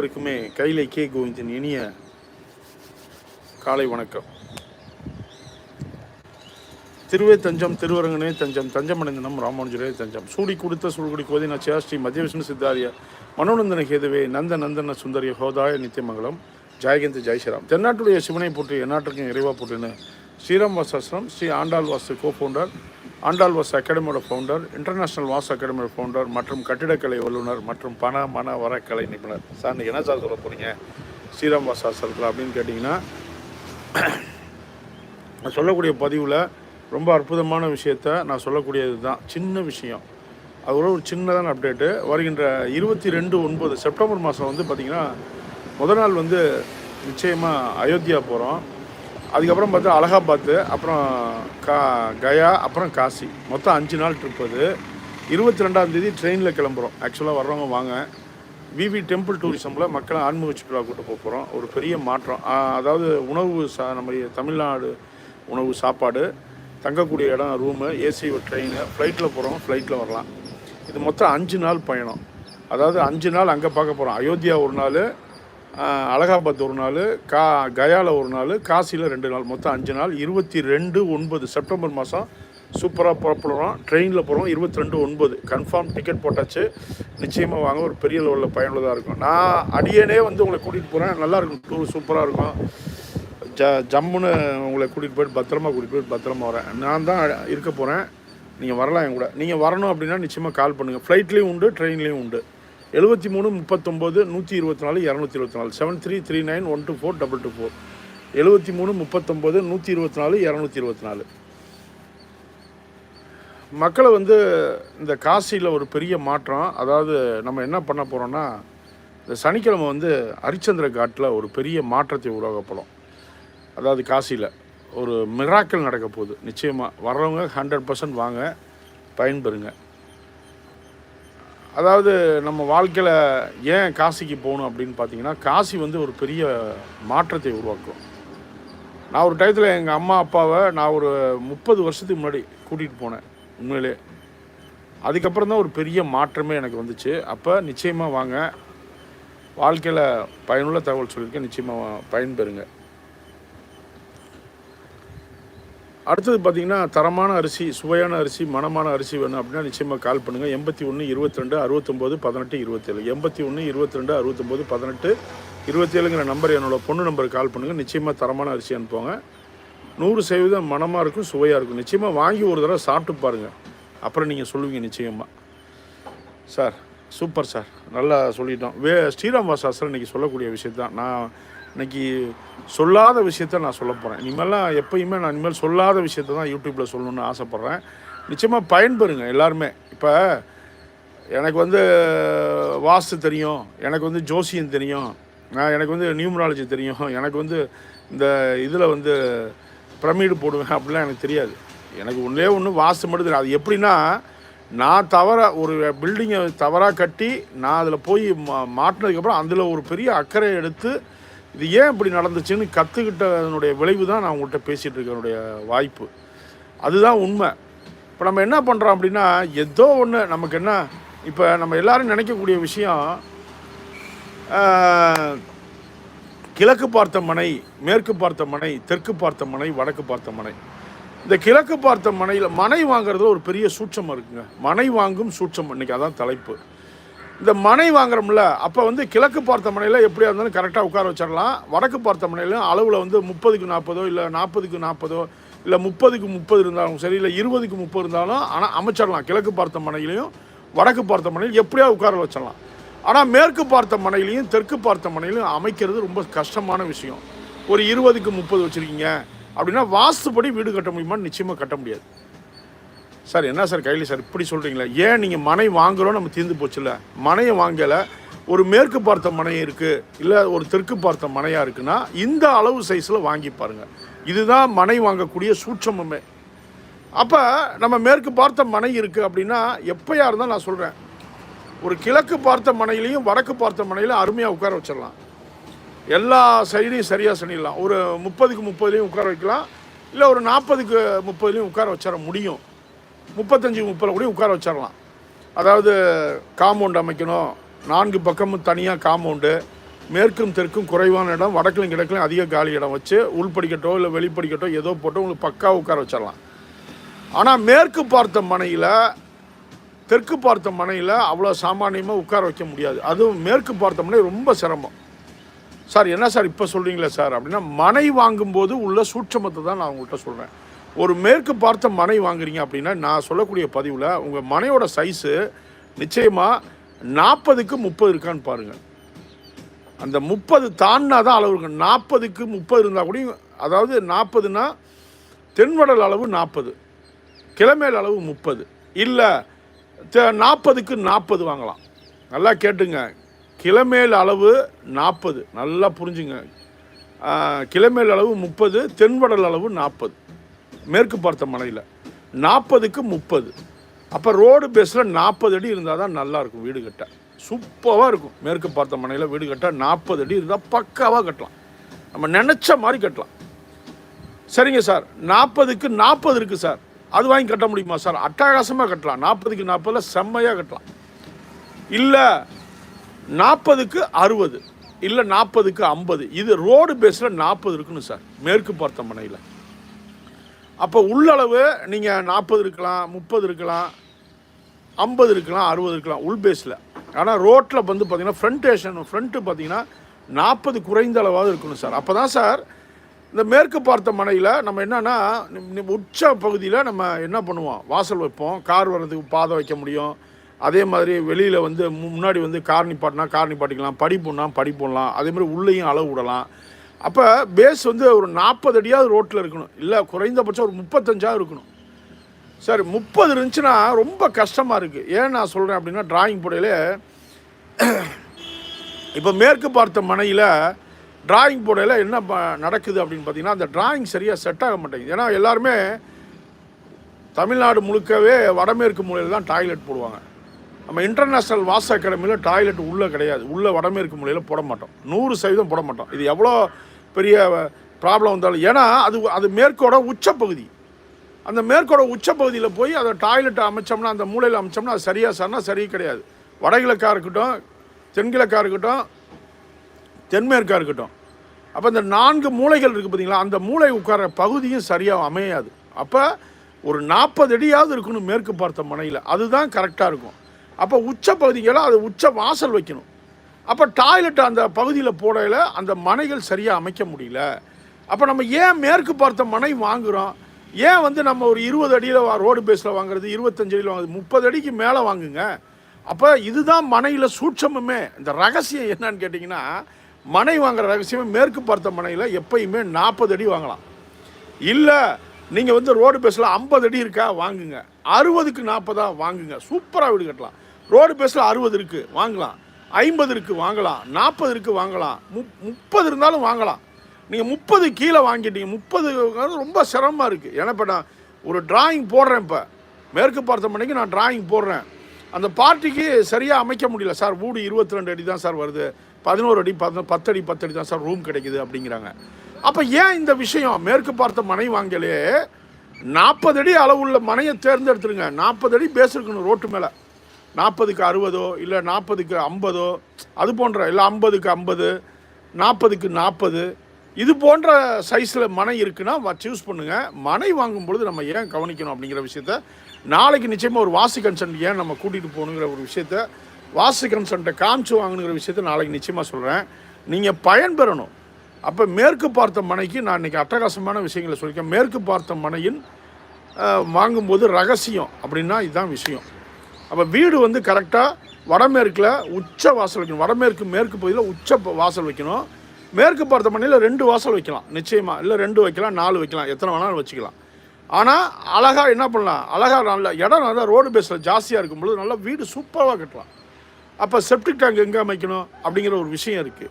அனைவருக்குமே கைலை கே கோவிந்தன் இனிய காலை வணக்கம். திருவே தஞ்சம் திருவரங்கனே தஞ்சம் தஞ்சமடைந்தனம் ராமானுஜரே தஞ்சம். சூடி கொடுத்த சூழ்குடி கோதினாச்சியா ஸ்ரீ மத்திய விஷ்ணு சித்தாரிய மனோநந்தன கேதுவே நந்த நந்தன சுந்தரிய ஹோதாய நித்தியமங்கலம். ஜெயகந்த் ஜெய்ஸ்ராம் தென்னாட்டுடைய சிவனை போற்றி எந்நாட்டுக்கும் இறைவா போற்றின்னு Sriram வாசாஸ்ரம் Sri Andal Vasu co founder Andal was அகாடமியோட ஃபவுண்டர் இன்டர்நேஷனல் வாஸ் அகாடமியோட ஃபவுண்டர் மற்றும் கட்டிடக்கலை வல்லுநர் மற்றும் பண மன வரக்கலை நிபுணர். சார் நீங்கள் என்ன சார் சொல்ல போகிறீங்க ஸ்ரீராம் வாஸ் ஆசிரத்தில் அப்படின்னு கேட்டிங்கன்னா நான் சொல்லக்கூடிய பதிவில் ரொம்ப அற்புதமான விஷயத்த நான் சொல்லக்கூடியது தான் சின்ன விஷயம். அதோட ஒரு சின்னதான அப்டேட்டு வருகின்ற இருபத்தி ரெண்டு ஒன்பது செப்டம்பர் மாதம் வந்து பார்த்திங்கன்னா முத நாள் வந்து நிச்சயமாக அயோத்தியா போகிறோம் அதுக்கப்புறம் பார்த்தா அலகாபாத்து அப்புறம் கா கயா அப்புறம் காசி. மொத்தம் அஞ்சு நாள் ட்ரிப் அது. இருபத்தி ரெண்டாந்தேதி ட்ரெயினில் கிளம்புறோம். ஆக்சுவலாக வர்றவங்க வாங்க. விவி டெம்பிள் டூரிசமில் மக்களை ஆன்மீக சுற்றுலா கூட்ட போக போகிறோம் ஒரு பெரிய மாற்றம். அதாவது உணவு சா நம்ம தமிழ்நாடு உணவு சாப்பாடு தங்கக்கூடிய இடம் ரூமு ஏசி ட்ரெயின் ஃப்ளைட்டில் போகிறோம் ஃப்ளைட்டில் வரலாம். இது மொத்தம் அஞ்சு நாள் பயணம். அதாவது அஞ்சு நாள் அங்கே பார்க்க போகிறோம் அயோத்தியா ஒரு நாள் அலகாபாத் ஒரு நாள் கா கயாவில் ஒரு நாள் காசியில் ரெண்டு நாள் மொத்தம் அஞ்சு நாள். இருபத்தி ரெண்டு ஒன்பது. செப்டம்பர் மாதம் சூப்பராக புறப்படுறோம். ட்ரெயினில் போகிறோம் இருபத்தி ரெண்டு ஒன்பது. கன்ஃபார்ம் டிக்கெட் போட்டாச்சு. நிச்சயமாக வாங்க ஒரு பெரிய லெவலில் பயனுள்ளதாக இருக்கும். நான் அடியேனே வந்து உங்களை கூட்டிகிட்டு போகிறேன் நல்லாயிருக்கும் டூர் சூப்பராக இருக்கும். ஜ ஜம்முன்னு உங்களை கூட்டிகிட்டு போயிட்டு பத்திரமா கூட்டிகிட்டு போயிட்டு பத்திரமா வரேன். நான் தான் இருக்க போகிறேன் நீங்கள் வரலாம் என் கூட. நீங்கள் வரணும் அப்படின்னா நிச்சயமாக கால் பண்ணுங்கள் ஃப்ளைட்லேயும் உண்டு ட்ரெயின்லேயும் உண்டு. எழுபத்தி மூணு முப்பத்தொம்போது நூற்றி இருபத்தி நாலு இரநூத்தி இருபத்தி நாலு seven three three nine one two four double two four எழுபத்தி மூணு முப்பத்தொம்போது நூற்றி இருபத்தி நாலு இரநூத்தி இருபத்தி நாலு மக்களை வந்து இந்த காசியில் ஒரு பெரிய மாற்றம். அதாவது நம்ம என்ன பண்ண போகிறோம்னா இந்த சனிக்கிழமை வந்து ஹரிச்சந்திர காட்டில் ஒரு பெரிய மாற்றத்தை உருவாக்கப்படும் அதாவது காசியில் ஒரு மிராக்கள் நடக்க போகுது. நிச்சயமாக வர்றவங்க ஹண்ட்ரட் பர்சன்ட் வாங்க பயன்பெறுங்க. அதாவது நம்ம வாழ்க்கையில் ஏன் காசிக்கு போகணும் அப்படின்னு பார்த்தீங்கன்னா காசி வந்து ஒரு பெரிய மாற்றத்தை உருவாக்கும். நான் ஒரு டயத்தில் எங்கள் அம்மா அப்பாவை நான் ஒரு முப்பது வருஷத்துக்கு முன்னாடி கூட்டிகிட்டு போனேன் உண்மையிலே. அதுக்கப்புறம் தான் ஒரு பெரிய மாற்றமே எனக்கு வந்துச்சு. அப்போ நிச்சயமாக வாங்க. வாழ்க்கையில் பயனுள்ள தகவல் சொல்லியிருக்கேன். நிச்சயமாக பயன்பெறுங்க. அடுத்தது பார்த்தீங்கன்னா தரமான அரிசி சுவையான அரிசி மனமான அரிசி வேணும் அப்படின்னா நிச்சயமாக கால் பண்ணுங்கள் எண்பத்தி ஒன்று இருபத்தி ரெண்டு அறுபத்தொம்போது பதினெட்டு இருபத்தேழு எண்பத்தி ஒன்று இருபத்தி ரெண்டு அறுபத்தொம்போது பதினெட்டு இருபத்தேழுங்கிற நம்பர் என்னோடய பொண்ணு நம்பருக்கு கால் பண்ணுங்கள் நிச்சயமாக தரமான அரிசி அனுப்புவாங்க. நூறு சதவீதம் மனமாக இருக்கும் சுவையாக இருக்கும். நிச்சயமாக வாங்கி ஒரு தடவை சாப்பிட்டு பாருங்கள் அப்புறம் நீங்கள் சொல்லுவீங்க நிச்சயமாக சார் சூப்பர் சார். நல்லா சொல்லிட்டோம். வே ஸ்ரீராம் வாசாஸ்திரம் இன்றைக்கி சொல்லக்கூடிய விஷயத்தான் நான் இன்னைக்கு சொல்லாத விஷயத்த நான் சொல்ல போகிறேன் இனிமேலாம் எப்பயுமே நான் இனிமேல் சொல்லாத விஷயத்த தான் யூடியூப்பில் சொல்லணும்னு ஆசைப்பட்றேன். நிச்சயமாக பயன்பெறுங்க எல்லாருமே. இப்போ எனக்கு வந்து வாஸ்து தெரியும் எனக்கு வந்து ஜோசியம் தெரியும் நான் எனக்கு வந்து நியூமராலஜி தெரியும் எனக்கு வந்து இந்த இதில் வந்து பிரமிடு போடுவேன் அப்படிலாம் எனக்கு தெரியாது. எனக்கு ஒன்றே ஒன்று வாஸ்து மட்டும் தெரியும். அது எப்படின்னா நான் தவற ஒரு பில்டிங்கை தவறாக கட்டி நான் அதில் போய் மா மாட்டினதுக்கப்புறம் அதில் ஒரு பெரிய அக்கறை எடுத்து இது ஏன் இப்படி நடந்துச்சுன்னு கற்றுக்கிட்டதனுடைய விளைவு தான் நான் உங்கள்கிட்ட பேசிகிட்டு இருக்கனுடைய வாய்ப்பு. அதுதான் உண்மை. இப்போ நம்ம என்ன பண்ணுறோம் அப்படின்னா ஏதோ ஒன்று நமக்கு என்ன இப்போ நம்ம எல்லோரும் நினைக்கக்கூடிய விஷயம் கிழக்கு பார்த்த மனை மேற்கு பார்த்த மனை தெற்கு பார்த்த மனை வடக்கு பார்த்த மனை. இந்த கிழக்கு பார்த்த மனையில் மனை வாங்குறதுல ஒரு பெரிய சூட்சம் இருக்குங்க. மனை வாங்கும் சூட்சம். இன்னைக்கு அதான் தலைப்பு. இந்த மனை வாங்குறோம்ல அப்போ வந்து கிழக்கு பார்த்த மனையில் எப்படியா இருந்தாலும் கரெக்டாக உட்கார வச்சிடலாம். வடக்கு பார்த்த மனையிலும் அளவில் வந்து முப்பதுக்கு நாற்பதோ இல்லை நாற்பதுக்கு நாற்பதோ இல்லை முப்பதுக்கு முப்பது இருந்தாலும் சரி இல்லை இருபதுக்கு முப்பது இருந்தாலும் ஆனால் அமைச்சிடலாம். கிழக்கு பார்த்த மனையிலையும் வடக்கு பார்த்த மனையில் எப்படியா உட்கார வச்சிடலாம். ஆனால் மேற்கு பார்த்த மனையிலையும் தெற்கு பார்த்த மனையிலையும் அமைக்கிறது ரொம்ப கஷ்டமான விஷயம். ஒரு இருபதுக்கு முப்பது வச்சுருக்கீங்க அப்படின்னா வாஸ்துப்படி வீடு கட்ட முடியுமான்னு நிச்சயமாக கட்ட முடியாது. சார் என்ன சார் கையில் சார் இப்படி சொல்கிறீங்களா ஏன் நீங்கள் மனை வாங்குறோம் நம்ம தீர்ந்து போச்சுல்ல? மனையை வாங்கலை ஒரு மேற்கு பார்த்த மனை இருக்குது இல்லை ஒரு தெற்கு பார்த்த மனையாக இருக்குன்னா இந்த அளவு சைஸில் வாங்கி பாருங்கள் இதுதான் மனை வாங்கக்கூடிய சூட்சமுமே. அப்போ நம்ம மேற்கு பார்த்த மனை இருக்குது அப்படின்னா எப்போயா இருந்தால் நான் சொல்கிறேன் ஒரு கிழக்கு பார்த்த மனையிலையும் வடக்கு பார்த்த மனையிலும் அருமையாக உட்கார வச்சிடலாம். எல்லா சைடையும் சரியாக செஞ்சிடலாம் ஒரு முப்பதுக்கு முப்பதுலேயும் உட்கார வைக்கலாம் இல்லை ஒரு நாற்பதுக்கு முப்பதுலேயும் உட்கார வச்சிட முடியும். முப்பத்தஞ்சு முப்பது கூட உட்கார வச்சிடலாம் அதாவது காம்பவுண்ட் அமைக்கணும். நான்கு பக்கமும் தனியாக காம்பவுண்டு மேற்கும் தெற்கும் குறைவான இடம். வடக்கிலும் கிழக்கிலும் அதிக காலி இடம் வச்சு உள்படிக்கட்டோ இல்லை வெளிப்படிக்கட்டோ ஏதோ போட்டு உங்களுக்கு பக்கா உட்கார வச்சிடலாம் ஆனால் மேற்கு பார்த்த மனையில் தெற்கு பார்த்த மனையில் அவ்வளோ சாமானியமாக உட்கார வைக்க முடியாது. அதுவும் மேற்கு பார்த்த மனை ரொம்ப சிரமம். சார் என்ன சார் இப்போ சொல்கிறீங்களே சார்? அப்படின்னா மனை வாங்கும்போது உள்ள சூட்சமத்தை தான் நான் உங்கள்கிட்ட சொல்கிறேன் ஒரு மேற்கு பார்த்த மனை வாங்குறீங்க அப்படின்னா நான் சொல்லக்கூடிய பதிவில் உங்கள் மனையோட சைஸு நிச்சயமாக நாற்பதுக்கு முப்பது இருக்கான்னு பாருங்கள் அந்த முப்பது தாண்டினா தான் அளவு இருக்கும். நாற்பதுக்கு முப்பது இருந்தால் கூட அதாவது நாற்பதுனா தென்வடல் அளவு நாற்பது கிழமேல் அளவு முப்பது இல்லை நாற்பதுக்கு நாற்பது வாங்கலாம். நல்லா கேட்டுங்க. கிழமேல் அளவு நாற்பது நல்லா புரிஞ்சுங்க. கிழமேல் அளவு முப்பது தென்வடல் அளவு நாற்பது மேற்கு பார்த்த மலையில் நாற்பதுக்கு முப்பது. அப்போ ரோடு பேஸில் நாற்பது அடி இருந்தால் தான் நல்லாயிருக்கும் வீடு கட்ட. சூப்பராக இருக்கும். மேற்கு பார்த்த மனையில் வீடு கட்ட நாற்பது அடி இருந்தால் பக்காவாக கட்டலாம். நம்ம நினச்ச மாதிரி கட்டலாம். சரிங்க சார். நாற்பதுக்கு நாற்பது இருக்குது சார். அது வாங்கி கட்ட முடியுமா சார்? அட்டகாசமாக கட்டலாம். நாற்பதுக்கு நாற்பதில் செம்மையாக கட்டலாம். இல்லை நாற்பதுக்கு அறுபது. இல்லை நாற்பதுக்கு ஐம்பது. இது ரோடு பேஸில் நாற்பது இருக்குன்னு சார். மேற்கு பார்த்த மனையில் அப்போ உள்ளளவு நீங்கள் நாற்பது இருக்கலாம் முப்பது இருக்கலாம் ஐம்பது இருக்கலாம் அறுபது இருக்கலாம் உள் பேஸில் ஆனால் ரோட்டில் வந்து பார்த்தீங்கன்னா ஃப்ரண்டேஷன் ஃப்ரண்ட்டு பார்த்தீங்கன்னா நாற்பது குறைந்த அளவாவது இருக்கணும் சார். அப்போ தான் சார் இந்த மேற்கு பார்த்த மனையில் நம்ம என்னென்னா உச்ச பகுதியில் நம்ம என்ன பண்ணுவோம்? வாசல் வைப்போம். கார் வர்றதுக்கு பாதை வைக்க முடியும். அதே மாதிரி வெளியில் வந்து மு- முன்னாடி வந்து கார் நிப்பாட்டினா கார் நிப்பாட்டிக்கலாம். படி போடலாம் படி போடலாம். அதே மாதிரி உள்ளேயும் அளவு விடலாம். அப்போ பேஸ் வந்து ஒரு நாற்பது அடியாவது ரோட்டில் இருக்கணும். இல்லை குறைந்தபட்சம் ஒரு முப்பத்தஞ்சாவது இருக்கணும். சரி முப்பது இருந்துச்சுன்னா ரொம்ப கஷ்டமாக இருக்குது ஏன் நான் சொல்கிறேன் அப்படின்னா டிராயிங் போடையில் இப்போ மேற்கு பார்த்த மனையில் டிராயிங் போடையில் என்ன ப- நடக்குது அப்படின்னு பார்த்தீங்கன்னா அந்த டிராயிங் சரியாக செட் ஆக மாட்டேங்குது. ஏன்னா எல்லாருமே தமிழ்நாடு முழுக்கவே வடமேற்கு மூலையில் தான் டாய்லெட் போடுவாங்க. நம்ம இன்டர்நேஷ்னல் வாஸ் அகாடமியில் டாய்லெட் உள்ளே கிடையாது. உள்ளே வடமேற்கு மூலையில் போட மாட்டோம். நூறு சதவீதம் போட மாட்டோம். இது எவ்வளோ பெரிய ப்ராப்ளம் வந்தாலும் ஏன்னா அது அது மேற்கோட உச்சப்பகுதி. அந்த மேற்கோட உச்சப்பகுதியில் போய் அதை டாய்லெட் அமைச்சோம்னா அந்த மூலையில் அமைச்சோம்னா அது சரியாக சார்னா சரி கிடையாது. வடகிழக்காக இருக்கட்டும் தென்கிழக்காக இருக்கட்டும் தென்மேற்காக இருக்கட்டும். அப்போ இந்த நான்கு மூலைகள் இருக்குது பார்த்தீங்களா அந்த மூளை உட்கார பகுதியும் சரியாக அமையாது. அப்போ ஒரு நாற்பது அடியாவது இருக்கணும் மேற்கு பார்த்த மனையில் அதுதான் கரெக்டாக இருக்கும். அப்போ உச்ச பகுதிகளை அது உச்ச வாசல் வைக்கணும். அப்போ டாய்லெட் அந்த பகுதியில் போடையில் அந்த மனைகள் சரியாக அமைக்க முடியல. அப்போ நம்ம ஏன் மேற்கு பார்த்த மனை வாங்குகிறோம் ஏன் வந்து நம்ம ஒரு இருபது அடியில் ரோடு பேஸில் வாங்குறது இருபத்தஞ்சு அடியில் வாங்குறது முப்பது அடிக்கு மேலே வாங்குங்க. அப்போ இதுதான் மனையில் சூட்சமுமே. இந்த ரகசியம் என்னன்னு கேட்டிங்கன்னா மனை வாங்குற ரகசியமே மேற்கு பார்த்த மனையில் எப்பயுமே நாற்பது அடி வாங்கலாம். இல்லை நீங்கள் வந்து ரோடு பேஸில் ஐம்பது அடி இருக்கா வாங்குங்க. அறுபதுக்கு நாற்பதாக வாங்குங்க. சூப்பராக வீடு கட்டலாம். ரோடு பேஸில் அறுபது இருக்குது வாங்கலாம். ஐம்பது இருக்குது வாங்கலாம் நாற்பது இருக்குது வாங்கலாம் முப் முப்பது இருந்தாலும் வாங்கலாம். நீங்கள் முப்பது கீழே வாங்கிட்டீங்க முப்பது ரொம்ப சிரமமாக இருக்குது ஏன்னா இப்போ நான் ஒரு டிராயிங் போடுறேன் இப்போ. மேற்கு பார்த்தமணிக்கு நான் டிராயிங் போடுறேன். அந்த பார்ட்டிக்கு சரியாக அமைக்க முடியல. சார் வீடு இருபத்தி ரெண்டு அடி தான் சார் வருது. பதினோரு அடி பதினொ பத்து பத்தடி பத்தடி தான் சார் ரூம் கிடைக்குது அப்படிங்கிறாங்க. அப்போ ஏன் இந்த விஷயம்? மேற்கு பார்த்த மனை வாங்கலே நாற்பது அடி அளவுள்ள மனையை தேர்ந்தெடுத்துருங்க. நாற்பது அடி பேஸ் இருக்கணும் ரோட்டு மேலே. நாற்பதுக்கு அறுபதோ இல்லை நாற்பதுக்கு ஐம்பதோ அது போன்ற இல்லை ஐம்பதுக்கு ஐம்பது நாற்பதுக்கு நாற்பது இது போன்ற சைஸில் மனை இருக்குன்னா சூஸ் பண்ணுங்கள் மனை வாங்கும் பொழுது நம்ம ஏன் கவனிக்கணும் அப்படிங்கிற விஷயத்த நாளைக்கு நிச்சயமாக ஒரு வாசி கன்சன்ட் ஏன் நம்ம கூட்டிகிட்டு போகணுங்கிற ஒரு விஷயத்த வாசி கன்சன்ட்டை காமிச்சு வாங்கணுங்கிற விஷயத்த நாளைக்கு நிச்சயமாக சொல்கிறேன் நீங்கள் பயன்பெறணும். அப்போ மேற்கு பார்த்த மனைக்கு நான் இன்றைக்கி அட்டகாசமான விஷயங்களை சொல்லியிருக்கேன் மேற்கு பார்த்த மனையின் வாங்கும்போது ரகசியம் அப்படின்னா இதுதான் விஷயம். அப்போ வீடு வந்து கரெக்டாக வடமேற்கில் உச்ச வாசல் வைக்கணும். வடமேற்கு மேற்கு பகுதியில் உச்ச வாசல் வைக்கணும். மேற்கு பார்த்த மனையில் ரெண்டு வாசல் வைக்கலாம். நிச்சயமாக இல்லை ரெண்டு வைக்கலாம் நாலு வைக்கலாம். எத்தனை வேணாலும் வச்சுக்கலாம். ஆனால் அழகாக என்ன பண்ணலாம்? அழகாக நல்ல இடம் நல்லா ரோடு பேஸில் ஜாஸ்தியாக இருக்கும்பொழுது நல்லா வீடு சூப்பராக கட்டலாம். அப்போ செப்டிக் டேங்க் எங்கே அமைக்கணும்? அப்படிங்கிற ஒரு விஷயம் இருக்குது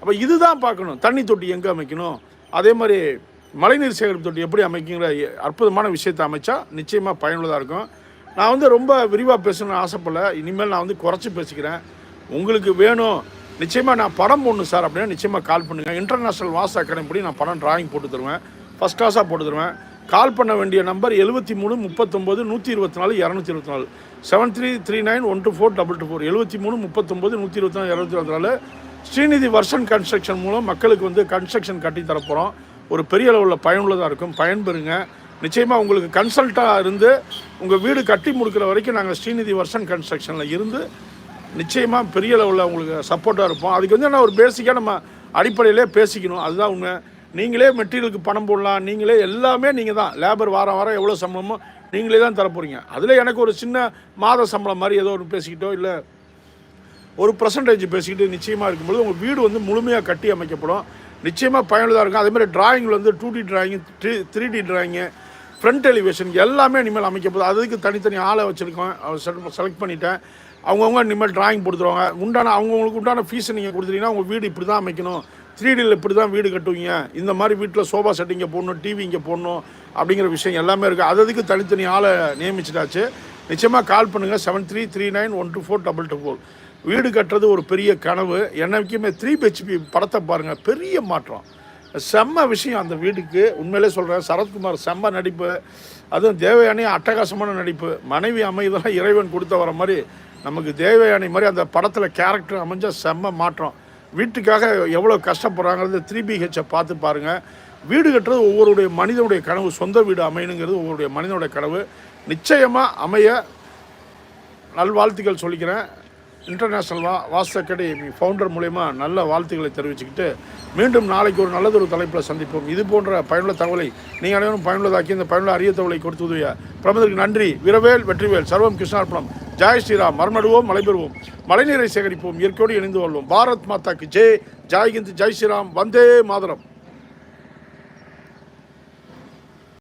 அப்போ இதுதான் பார்க்கணும். தண்ணி தொட்டி எங்கே அமைக்கணும்? அதே மாதிரி மழைநீர் சேகரிப்பு தொட்டி எப்படி அமைக்குங்கிற அற்புதமான விஷயத்தை அமைச்சா நிச்சயமாக பயனுள்ளதாக இருக்கும். நான் வந்து ரொம்ப விரிவாக பேசணும்னு ஆசைப்படல. இனிமேல் நான் வந்து குறைச்சி பேசிக்கிறேன். உங்களுக்கு வேணும். நிச்சயமாக நான் படம் போடணும் சார் அப்படின்னா நிச்சயமாக கால் பண்ணுங்கள் இன்டர்நேஷ்னல் வாஸ் அகாடமி படி நான் படம் டிராயிங் போட்டு தருவேன். ஃபஸ்ட் கிளாஸாக போட்டு தருவேன். கால் பண்ண வேண்டிய நம்பர் எழுபத்தி மூணு முப்பத்தொம்போது நூற்றி இருபத்தி நாலு இரநூத்தி இருபத்தி நாலு. Seven three three nine one two four double two four எழுபத்தி மூணு முப்பத்தொம்போது நூற்றி இருபத்தி நாலு இரநூத்தி இருபத்தி நாலு. ஸ்ரீநிதி வர்ஷன் கன்ஸ்ட்ரக்ஷன் மூலம் மக்களுக்கு வந்து கன்ஸ்ட்ரக்ஷன் கட்டி தரப்போகிறோம் ஒரு பெரிய அளவில் பயனுள்ளதாக இருக்கும். பயன்பெறுங்க. நிச்சயமாக உங்களுக்கு கன்சல்ட்டாக இருந்து உங்கள் வீடு கட்டி முடிக்கிற வரைக்கும் நாங்கள் ஸ்ரீநிதி வர்ஷன் கன்ஸ்ட்ரக்ஷனில் இருந்து நிச்சயமாக பெரிய லெவலில் உங்களுக்கு சப்போர்ட்டாக இருப்போம். அதுக்கு வந்து என்ன ஒரு பேசிக்காக நம்ம அடிப்படையிலே பேசிக்கணும். அதுதான் உண்மை. நீங்களே மெட்டீரியலுக்கு பணம் போடலாம். நீங்களே எல்லாமே நீங்கள் தான். லேபர் வாரம் வாரம் எவ்வளோ சம்பளமோ நீங்களே தான் தர போகிறீங்க அதில் எனக்கு ஒரு சின்ன மாத சம்பளம் மாதிரி ஏதோ ஒன்று பேசிக்கிட்டோ இல்லை ஒரு பர்சன்டேஜ் பேசிக்கிட்டு நிச்சயமாக இருக்கும்போது உங்கள் வீடு வந்து முழுமையாக கட்டி அமைக்கப்படும். நிச்சயமாக பயனுள்ளதாக இருக்கும். அதேமாதிரி டிராயிங்கில் வந்து two D drawing three three D drawing front elevation எல்லாமே இனிமேல் அமைக்கப்போகுது அதுக்கு தனித்தனி ஆளை வச்சுருக்கோம். செலக்ட் பண்ணிட்டேன். அவங்கவுங்க இனிமேல் டிராயிங் கொடுத்துருவாங்க உண்டான அவங்கவுங்களுக்கு உண்டான ஃபீஸை நீங்கள் கொடுத்துட்டீங்கன்னா உங்கள் வீடு இப்படி தான் அமைக்கணும். த்ரீ டியில் இப்படி தான் வீடு கட்டுவீங்க. இந்த மாதிரி வீட்டில் சோஃபா செட் இங்கே போடணும் டிவி இங்கே போடணும் அப்படிங்கிற விஷயம் எல்லாமே இருக்குது அது அதுக்கு தனித்தனி ஆளை நியமிச்சிட்டாச்சு. நிச்சயமாக கால் பண்ணுங்கள் seven three three nine one two four double two four வீடு கட்டுறது ஒரு பெரிய கனவு. என்னைக்குமே த்ரீ பிஹெச்பி படத்தை பாருங்கள் பெரிய மாற்றம். செம்ம விஷயம் அந்த வீட்டுக்கு. உண்மையிலே சொல்கிறேன் சரத்குமார் செம்ம நடிப்பு அதுவும் தேவயானி அட்டகாசமான நடிப்பு. மனைவி அமைதெல்லாம் இறைவன் கொடுத்த வர மாதிரி நமக்கு தேவயானி மாதிரி அந்த படத்தில் கேரக்டர் அமைஞ்ச செம்ம மாற்றம். வீட்டுக்காக எவ்வளோ கஷ்டப்படுறாங்கிறது த்ரீ பிஹெச்சை பார்த்து பாருங்கள் வீடு கட்டுறது ஒவ்வொருடைய மனிதனுடைய கனவு சொந்த வீடு அமையணுங்கிறது ஒவ்வொருடைய மனிதனுடைய கனவு. நிச்சயமாக அமைய நல்வாழ்த்துக்கள் சொல்லிக்கிறேன். இன்டர்நேஷ்னல் வா வாஸ் அகாடமி ஃபவுண்டர் மூலயமா நல்ல வாழ்த்துக்களை தெரிவிச்சுக்கிட்டு மீண்டும் நாளைக்கு ஒரு நல்லதொரு தலைப்பில் சந்திப்போம். இது போன்ற பயனுள்ள தகவலை நீங்கள் அனைவரும் பயனுள்ளதாக்கி இந்த பயனுள்ள அரிய தகவலை கொடுத்து உதவிய பிரமதற்கு நன்றி. விரவேல் வெற்றிவேல் சர்வம் கிருஷ்ணார்பணம். ஜெய் ஸ்ரீராம் மரமடுவோம் மலைபெறுவோம். மழைநீரை சேகரிப்போம் இயற்கையோடு இணைந்து வாழ்வோம். பாரத் மாதாக்கு ஜெய் ஜாய்கிந்த் ஜெய் ஸ்ரீராம் வந்தே மாதரம்.